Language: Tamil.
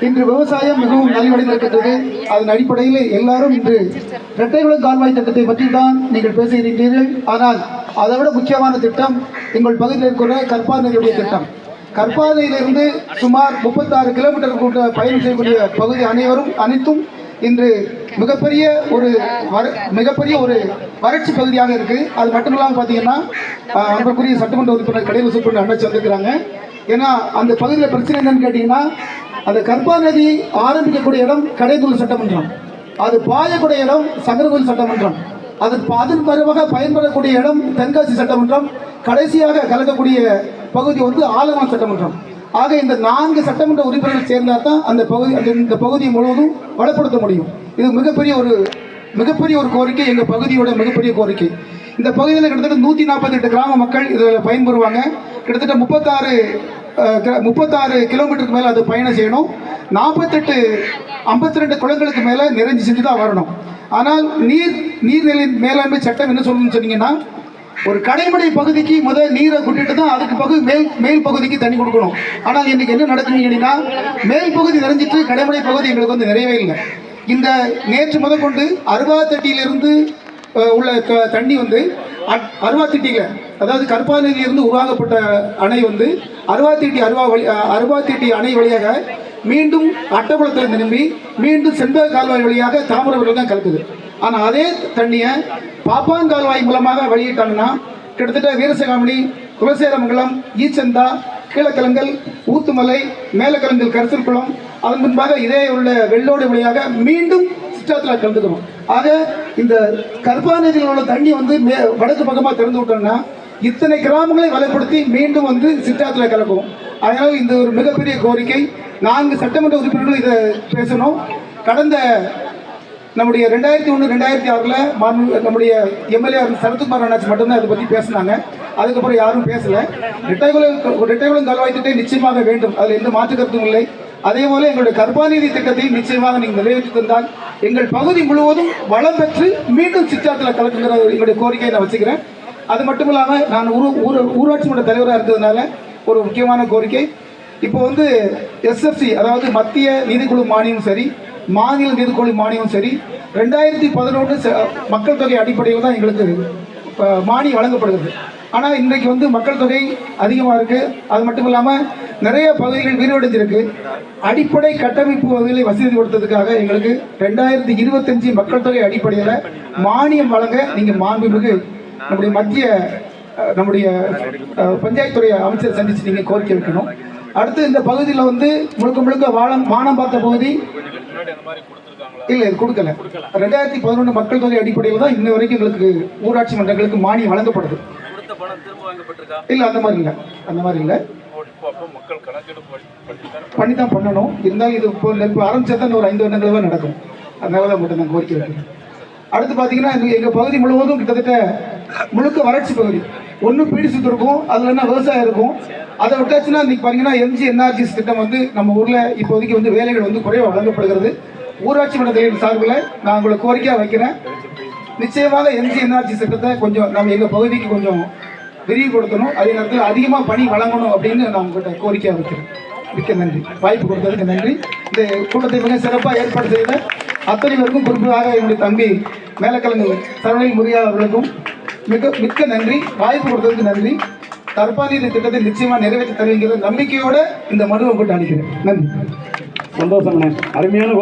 இன்று விவசாயம் மிகவும் நலிவடைந்திருக்கின்றது. அதன் அடிப்படையில் எல்லாரும் இன்று இரட்டைகுளம் கால்வாய் திட்டத்தை பற்றி தான் நீங்கள் பேசுகிறீர்கள் ஆனால் அதை விட முக்கியமான திட்டம் எங்கள் பகுதியில் இருக்கிற கற்பாநதியுடைய திட்டம். கற்பாதையிலிருந்து சுமார் முப்பத்தாறு கிலோமீட்டர் கூட்ட பயணம் செய்யக்கூடிய பகுதி அனைவரும் அனைத்தும் இன்று மிகப்பெரிய ஒரு வர மிகப்பெரிய ஒரு வறட்சி பகுதியாக இருக்குது அது மட்டும் இல்லாமல் பார்த்தீங்கன்னா ஆஹ், அன்புக்குரிய சட்டமன்ற உறுப்பினர் கடையில் சூப்பர் வந்திருக்கிறாங்க ஏன்னா அந்த பகுதியில் பிரச்சனை என்னன்னு கேட்டிங்கன்னா அந்த கற்பா நதி ஆரம்பிக்கக்கூடிய இடம் கடைதூர் சட்டமன்றம். அது பாயக்கூடிய இடம் சங்கரகோயில் சட்டமன்றம். அது அதன் பருவாக பயன்படக்கூடிய இடம் தென்காசி சட்டமன்றம். கடைசியாக கலக்கக்கூடிய பகுதி வந்து ஆலவான் சட்டமன்றம். ஆக இந்த நான்கு சட்டமன்ற உறுப்பினர்கள் சேர்ந்தால் தான் அந்த பகுதி அந்த இந்த பகுதியை முழுவதும் வளப்படுத்த முடியும். இது மிகப்பெரிய ஒரு மிகப்பெரிய ஒரு கோரிக்கை எங்கள் பகுதியோட மிகப்பெரிய கோரிக்கை. இந்த பகுதியில் கிட்டத்தட்ட நூற்றி நாற்பத்தெட்டு கிராம மக்கள் இதில் பயன்பெறுவாங்க. கிட்டத்தட்ட முப்பத்தாறு முப்பத்தாறு கிலோமீட்டருக்கு மேலே அது பயணம் செய்யணும். நாற்பத்தெட்டு ஐம்பத்தி ரெண்டு குளங்களுக்கு மேலே நிறைஞ்சு செஞ்சு தான் வரணும். ஆனால் நீர் நீர்நிலை மேலாண்மை சட்டம் என்ன சொல்லணும்னு சொன்னீங்கன்னா ஒரு கடைமடை பகுதிக்கு முதல் நீரை கொட்டிட்டு தான் அதுக்கு பகுதி மேல் மேல் பகுதிக்கு தண்ணி கொடுக்கணும். ஆனால் இன்னைக்கு என்ன நடக்குதுன்னு கேட்டீங்கன்னா மேல் பகுதி நிறைஞ்சிட்டு கடைமடை பகுதி எங்களுக்கு வந்து நிறையவே இல்லை. இந்த நேற்று முதற்கொண்டு அருவாத்தட்டியிலிருந்து அஹ், உள்ள தண்ணி வந்து அருவாத்திட்டியில் அதாவது கற்பாநதியிலிருந்து உருவாக்கப்பட்ட அணை வந்து அருவாத்திட்டி அருவா வழி அருவாத்திட்டி அணை வழியாக மீண்டும் அட்டகுளத்தில் திரும்பி மீண்டும் செண்பக கால்வாய் வழியாக தாமிரபரணி தான் கலக்குது. ஆனால் அதே தண்ணியை பாப்பான் கால்வாய் மூலமாக வெளியிட்டாங்கன்னா கிட்டத்தட்ட வீரசகாமணி குலசேரமங்கலம் ஈச்சந்தா கீழக்கலங்கல் ஊத்துமலை மேலக்கலங்கல் கரிசல்குளம் அதன் முன்பாக இதே உள்ள வெள்ளோடு வழியாக மீண்டும் சிற்றாத்தில் கலந்துக்கிறோம் ஆக இந்த கருப்பாநதியில் உள்ள தண்ணி வந்து மே வடக்கு பக்கமாக திறந்து விட்டோம்னா இத்தனை கிராமங்களை வலைப்படுத்தி மீண்டும் வந்து சிற்றாத்தில் கலக்கும். அதனால் இந்த ஒரு மிகப்பெரிய கோரிக்கை. நான்கு சட்டமன்ற உறுப்பினர்கள் இதை பேசணும். கடந்த நம்முடைய ரெண்டாயிரத்தி ஒன்று ரெண்டாயிரத்தி ஆறில் நம்முடைய எம்எல்ஏ சரத்குமார் அண்ணாச்சி மட்டும்தான் இதை பற்றி பேசினாங்க. அதுக்கப்புறம் யாரும் பேசலை. ரெட்டைகுளம் ரெட்டைகுளம் கால்வாய் திட்டம் நிச்சயமாக வேண்டும். அதில் எந்த மாற்று கருத்தும் இல்லை. அதே போல எங்களுடைய கர்ப்பாநிதி திட்டத்தை நிச்சயமாக நீங்கள் நிறைவேற்றிருந்தால் எங்கள் பகுதி முழுவதும் வளம் பெற்று மீண்டும் சிற்றாத்தில் கலக்குங்கிற எங்களுடைய கோரிக்கையை நான் வச்சுக்கிறேன். அது மட்டும் இல்லாமல் நான் ஊர் ஊர் ஊராட்சி மன்ற தலைவராக இருக்கிறதுனால ஒரு முக்கியமான கோரிக்கை. இப்போ வந்து எஸ்எஃப்சி அதாவது மத்திய நிதிக்குழு மானியம் சரி மாநில நிதிக்குழு மானியம் சரி ரெண்டாயிரத்தி பதினொன்று மக்கள் தொகை அடிப்படையில் தான் எங்களுக்கு மானியம் வழங்கப்படுகிறது. ஆனால் இன்றைக்கு வந்து மக்கள் தொகை அதிகமாக இருக்குது அது மட்டும் இல்லாமல் நிறைய பகுதிகள் விரிவடைஞ்சிருக்கு அடிப்படை கட்டமைப்பு வகைகளை வசதி கொடுத்ததுக்காக எங்களுக்கு ரெண்டாயிரத்தி இருபத்தஞ்சு மக்கள் தொகை அடிப்படையில் மானியம் வழங்க நீங்கள் மாண்புமிகு நம்முடைய மத்திய நம்முடைய பஞ்சாயத்துறை அமைச்சர் சந்திச்சு நீங்கள் கோரிக்கை வைக்கணும். அடுத்து இந்த பகுதியில் வந்து முழுக்க முழுக்க வாழம் வானம் பார்த்த பகுதி இல்லை இது கொடுக்கல. ரெண்டாயிரத்தி பதினொன்று மக்கள் தொகை அடிப்படையில் தான் இன்ன வரைக்கும் எங்களுக்கு ஊராட்சி மன்றங்களுக்கு மானியம் வழங்கப்படுது. இல்லை அந்த மாதிரி இல்லை. அந்த மாதிரி இல்லை. இப்போ அப்போ மக்கள் கணக்கெடுப்பு பண்ணி தான் பண்ணணும். இருந்தாலும் இது இப்போ இப்போ ஆரம்பிச்சா தான் ஒரு ஐந்து வருடங்களே நடக்கும். அதனால தான் மட்டும் நான் கோரிக்கை வைக்கிறேன். அடுத்து பார்த்தீங்கன்னா எங்கள் எங்கள் பகுதி முழுவதும் கிட்டத்தட்ட முழுக்க வறட்சி பகுதி. ஒன்று பீடி சுத்து இருக்கும் அதில் என்ன விவசாயம் இருக்கும். அதை விட்டாச்சுன்னா இன்றைக்கி பார்த்தீங்கன்னா எம்ஜி என்ஆர்ஜிஎஸ் திட்டம் வந்து நம்ம ஊரில் இப்போதைக்கு வந்து வேலைகள் வந்து குறைவாக வழங்கப்படுகிறது ஊராட்சி மன்றத்தின் சார்பில் நான் உங்களை கோரிக்கையாக வைக்கிறேன். நிச்சயமாக எம்ஜி என்ஆர்ஜி திட்டத்தை கொஞ்சம் நம்ம எங்கள் பகுதிக்கு கொஞ்சம் விரிவுபடுத்தணும். அதே நேரத்தில் அதிகமாக பணி வழங்கணும் அப்படின்னு நான் உங்கள்கிட்ட கோரிக்கையாக வைக்கிறேன். மிக்க நன்றி. வாய்ப்பு கொடுத்ததுக்கு நன்றி. இந்த கூட்டத்தை மிக சிறப்பாக ஏற்பாடு செய்த அத்தனை பேருக்கும் குறிப்பாக என்னுடைய தம்பி மேலக்கலங்கு சரவணி முறியா அவர்களுக்கும் மிக மிக்க நன்றி. வாய்ப்பு கொடுத்ததுக்கு நன்றி. தற்பாலியத்தை திட்டத்தை நிச்சயமாக நிறைவேற்றி தருவீங்கிற நம்பிக்கையோடு இந்த மனு உங்கள்கிட்ட அளிக்கிறேன். நன்றி. சந்தோஷம் அருமையான